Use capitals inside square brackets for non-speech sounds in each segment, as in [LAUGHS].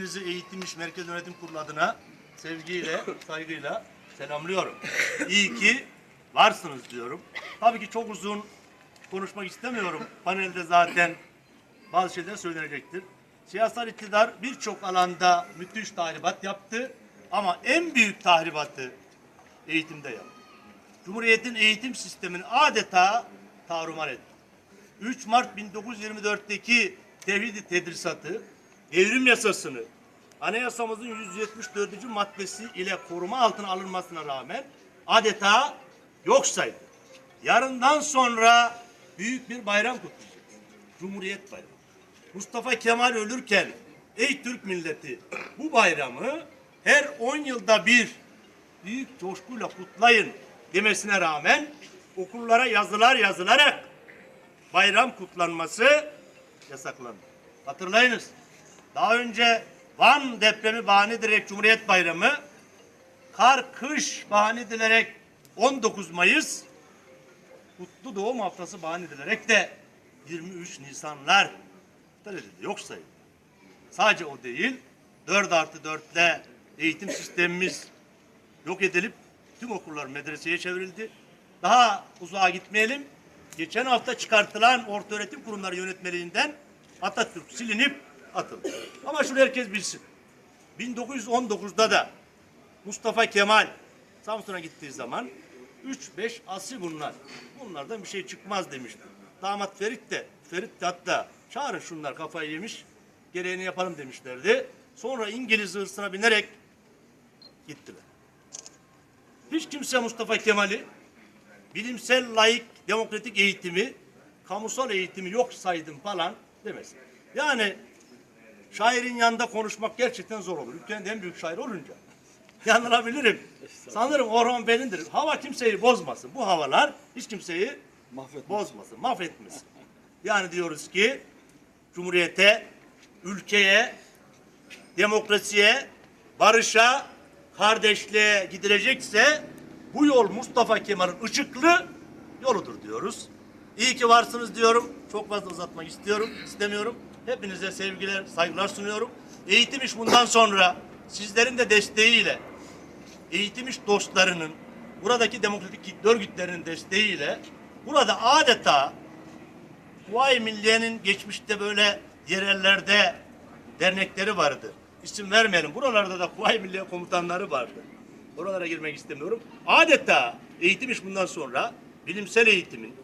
Sizi Eğitim İş Merkez Yönetim Kurulu adına sevgiyle, saygıyla selamlıyorum. İyi ki varsınız diyorum. Tabii ki çok uzun konuşmak istemiyorum. Panelde zaten bazı şeyler söylenecektir. Siyasal iktidar birçok alanda müthiş tahribat yaptı. Ama en büyük tahribatı eğitimde yaptı. Cumhuriyet'in eğitim sistemini adeta tarumar etti. 3 Mart 1924'teki tevhid tedrisatı, devrim yasasını, anayasamızın 174. maddesi ile koruma altına alınmasına rağmen adeta yok saydı. Yarından sonra büyük bir bayram kutlayacağız. Cumhuriyet Bayramı. Mustafa Kemal ölürken ey Türk milleti bu bayramı her 10 yılda bir büyük coşkuyla kutlayın demesine rağmen okullara yazılar yazılarak bayram kutlanması yasaklandı. Hatırlayınız. Daha önce Van depremi bahane edilerek Cumhuriyet Bayramı, kar kış bahane edilerek 19 Mayıs, Kutlu Doğum Haftası bahane edilerek de 23 Nisanlar iptal edildi. Yok sayıldı. Sadece o değil, 4 artı 4 ile eğitim sistemimiz yok edilip tüm okullar medreseye çevrildi. Daha uzağa gitmeyelim. Geçen hafta çıkartılan ortaöğretim kurumları yönetmeliğinden Atatürk silinip atıldı. Ama şunu herkes bilsin. 1919'da da Mustafa Kemal Samsun'a gittiği zaman 3-5 asi bunlar. Bunlardan bir şey çıkmaz demişti. Damat Ferit de, Ferit de hatta çağırın şunlar kafayı yemiş, gereğini yapalım demişlerdi. Sonra İngiliz hırsına binerek gittiler. Hiç kimse Mustafa Kemal'i bilimsel, layık, demokratik eğitimi, kamusal eğitimi yok saydım falan demesin. Yani şairin yanında konuşmak gerçekten zor olur. Ülkenin en büyük şairi olunca. [LAUGHS] Yanılabilirim. Sanırım Orhan Veli'ndir. Hava kimseyi bozmasın. Bu havalar hiç kimseyi bozmasın, mahvetmesin. Yani diyoruz ki Cumhuriyete, ülkeye, demokrasiye, barışa, kardeşliğe gidilecekse bu yol Mustafa Kemal'in ışıklı yoludur diyoruz. İyi ki varsınız diyorum. Çok fazla uzatmak istiyorum, istemiyorum. Hepinize sevgiler, saygılar sunuyorum. Eğitim iş bundan sonra sizlerin de desteğiyle, eğitim iş dostlarının, buradaki demokratik örgütlerinin desteğiyle burada adeta Kuvayi Milliye'nin geçmişte böyle yerellerde dernekleri vardı. İsim vermeyelim. Buralarda da Kuvayi Milliye komutanları vardı. Oralara girmek istemiyorum. Adeta eğitim iş bundan sonra bilimsel eğitimin,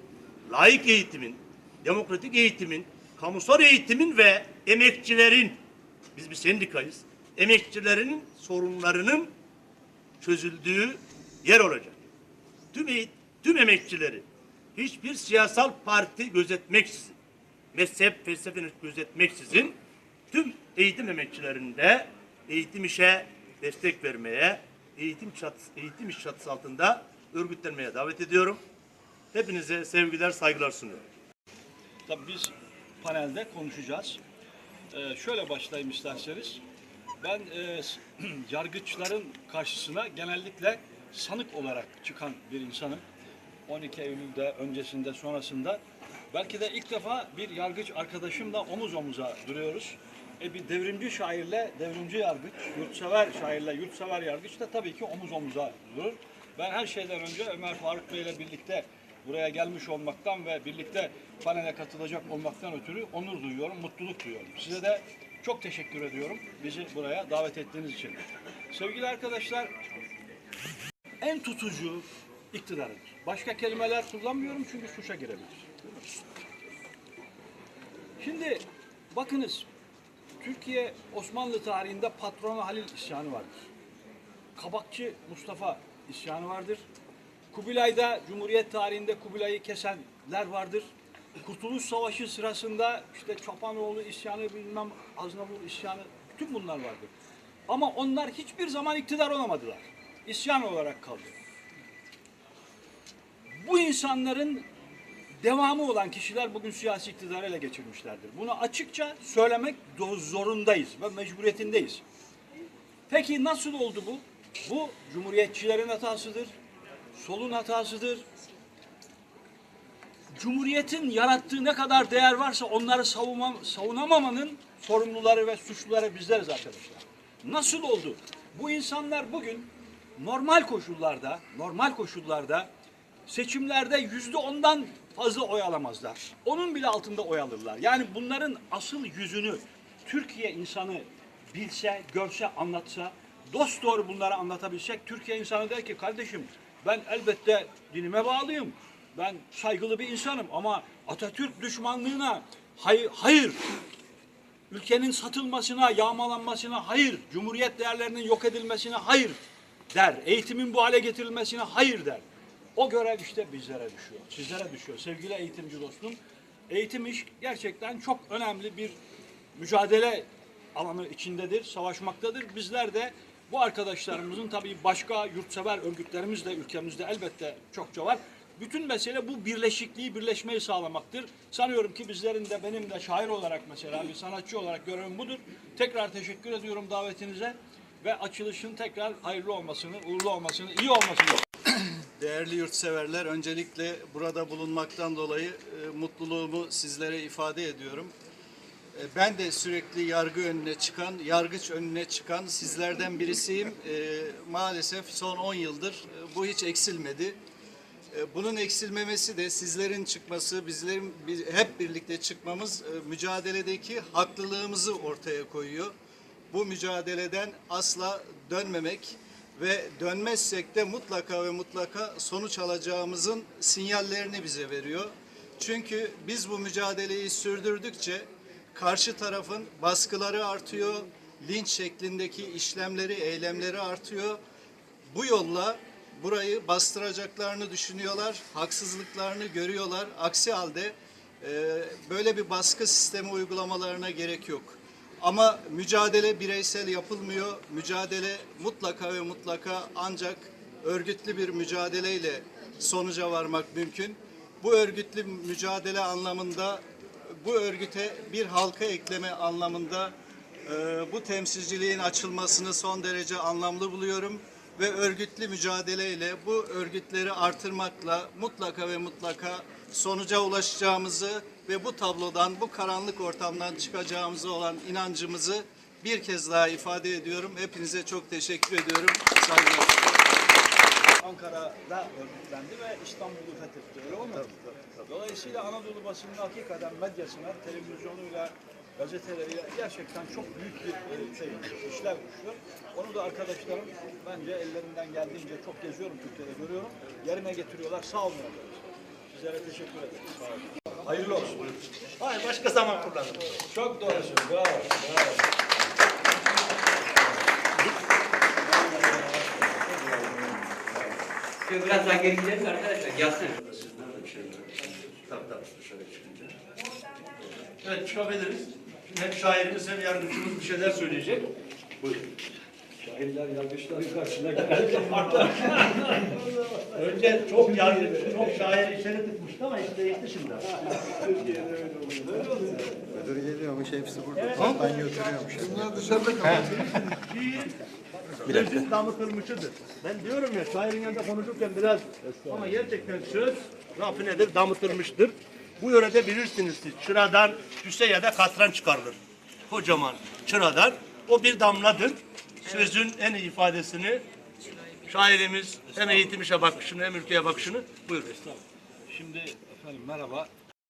layık eğitimin, demokratik eğitimin, kamusal eğitimin ve emekçilerin, biz bir sendikayız, emekçilerin sorunlarının çözüldüğü yer olacak. Tüm, eğit- tüm emekçileri hiçbir siyasal parti gözetmeksizin, mezhep, felsefe gözetmeksizin tüm eğitim emekçilerinde eğitim işe destek vermeye, eğitim çatısı, eğitim iş çatısı altında örgütlenmeye davet ediyorum. Hepinize sevgiler, saygılar sunuyorum. Tabii biz panelde konuşacağız. Ee, şöyle başlayayım isterseniz. Ben e, [CLEARS THROAT] yargıçların karşısına genellikle sanık olarak çıkan bir insanım. 12 Eylül'de, öncesinde, sonrasında. Belki de ilk defa bir yargıç arkadaşımla omuz omuza duruyoruz. E bir devrimci şairle devrimci yargıç, yurtsever şairle yurtsever yargıç da tabii ki omuz omuza durur. Ben her şeyden önce Ömer Faruk Bey ile birlikte buraya gelmiş olmaktan ve birlikte panele katılacak olmaktan ötürü onur duyuyorum, mutluluk duyuyorum. Size de çok teşekkür ediyorum bizi buraya davet ettiğiniz için. Sevgili arkadaşlar, en tutucu iktidarıdır. Başka kelimeler kullanmıyorum çünkü suça girebilir. Şimdi bakınız, Türkiye Osmanlı tarihinde patronu Halil isyanı vardır. Kabakçı Mustafa isyanı vardır. Kubilay'da Cumhuriyet tarihinde Kubilay'ı kesenler vardır. Kurtuluş Savaşı sırasında işte Çopanoğlu isyanı bilmem Aznavur isyanı bütün bunlar vardır. Ama onlar hiçbir zaman iktidar olamadılar. İsyan olarak kaldı. Bu insanların devamı olan kişiler bugün siyasi iktidarı ele geçirmişlerdir. Bunu açıkça söylemek zorundayız ve mecburiyetindeyiz. Peki nasıl oldu bu? Bu cumhuriyetçilerin hatasıdır, solun hatasıdır. Cumhuriyetin yarattığı ne kadar değer varsa onları savunma, savunamamanın sorumluları ve suçluları bizleriz arkadaşlar. Nasıl oldu? Bu insanlar bugün normal koşullarda, normal koşullarda seçimlerde yüzde ondan fazla oy alamazlar. Onun bile altında oy alırlar. Yani bunların asıl yüzünü Türkiye insanı bilse, görse, anlatsa, dost doğru bunları anlatabilsek, Türkiye insanı der ki kardeşim ben elbette dinime bağlıyım. Ben saygılı bir insanım ama Atatürk düşmanlığına hayır, hayır ülkenin satılmasına, yağmalanmasına hayır, cumhuriyet değerlerinin yok edilmesine hayır der. Eğitimin bu hale getirilmesine hayır der. O görev işte bizlere düşüyor, sizlere düşüyor. Sevgili eğitimci dostum, eğitim iş gerçekten çok önemli bir mücadele alanı içindedir, savaşmaktadır. Bizler de bu arkadaşlarımızın tabii başka yurtsever örgütlerimiz de ülkemizde elbette çokça var. Bütün mesele bu birleşikliği, birleşmeyi sağlamaktır. Sanıyorum ki bizlerin de benim de şair olarak mesela bir sanatçı olarak görevim budur. Tekrar teşekkür ediyorum davetinize ve açılışın tekrar hayırlı olmasını, uğurlu olmasını, iyi olmasını [CLEARS THROAT] Değerli yurtseverler, öncelikle burada bulunmaktan dolayı e, mutluluğumu sizlere ifade ediyorum. E, ben de sürekli yargı önüne çıkan, yargıç önüne çıkan sizlerden birisiyim. E, maalesef son 10 yıldır e, bu hiç eksilmedi. E, bunun eksilmemesi de sizlerin çıkması, bizlerin biz, hep birlikte çıkmamız e, mücadeledeki haklılığımızı ortaya koyuyor. Bu mücadeleden asla dönmemek ve dönmezsek de mutlaka ve mutlaka sonuç alacağımızın sinyallerini bize veriyor. Çünkü biz bu mücadeleyi sürdürdükçe karşı tarafın baskıları artıyor, linç şeklindeki işlemleri, eylemleri artıyor. Bu yolla burayı bastıracaklarını düşünüyorlar, haksızlıklarını görüyorlar. Aksi halde e, böyle bir baskı sistemi uygulamalarına gerek yok. Ama mücadele bireysel yapılmıyor. Mücadele mutlaka ve mutlaka ancak örgütlü bir mücadeleyle sonuca varmak mümkün. Bu örgütlü mücadele anlamında bu örgüte bir halka ekleme anlamında e, bu temsilciliğin açılmasını son derece anlamlı buluyorum ve örgütlü mücadeleyle bu örgütleri artırmakla mutlaka ve mutlaka sonuca ulaşacağımızı ve bu tablodan, bu karanlık ortamdan çıkacağımıza olan inancımızı bir kez daha ifade ediyorum. Hepinize çok teşekkür ediyorum. Saygılar. Ankara'da örgütlendi ve İstanbul'u fethetti. Öyle olmadı mı? Dolayısıyla Anadolu basının hakikaten medyasına, televizyonuyla, gazeteleriyle gerçekten çok büyük bir e, şey, işler düşüyor. Onu da arkadaşlarım bence ellerinden geldiğince çok geziyorum Türkiye'de görüyorum. Yerine getiriyorlar. Sağ olun arkadaşlar. Sizlere teşekkür ederim. Sağ olun. Hayırlı olsun. Hayır başka zaman kullanırım. Çok doğrusun. Bravo. Bravo. Biraz daha geri gidelim arkadaşlar. Yatsın. Tabii tabii dışarı çıkınca. Evet çıkabiliriz. Şimdi hem şairimiz hem yargıcımız bir şeyler söyleyecek. Buyurun. Şairler yargıçların karşısına geldi. [LAUGHS] Önce çok yargıç, çok şair içeri tıkmıştı ama işte değişti şimdi. Müdür geliyormuş, hepsi burada. Ben götürüyormuş. Bunlar dışarıda Sözün damıtılmışıdır. Ben diyorum ya şairin yanında konuşurken biraz ama gerçekten söz lafı nedir? Damıtılmıştır. Bu yörede bilirsiniz siz. Çıradan düşse ya da katran çıkarılır. Kocaman çıradan. O bir damladır. Sözün en iyi ifadesini şairimiz hem eğitim işe bakışını hem ülkeye bakışını buyurun. Şimdi efendim merhaba.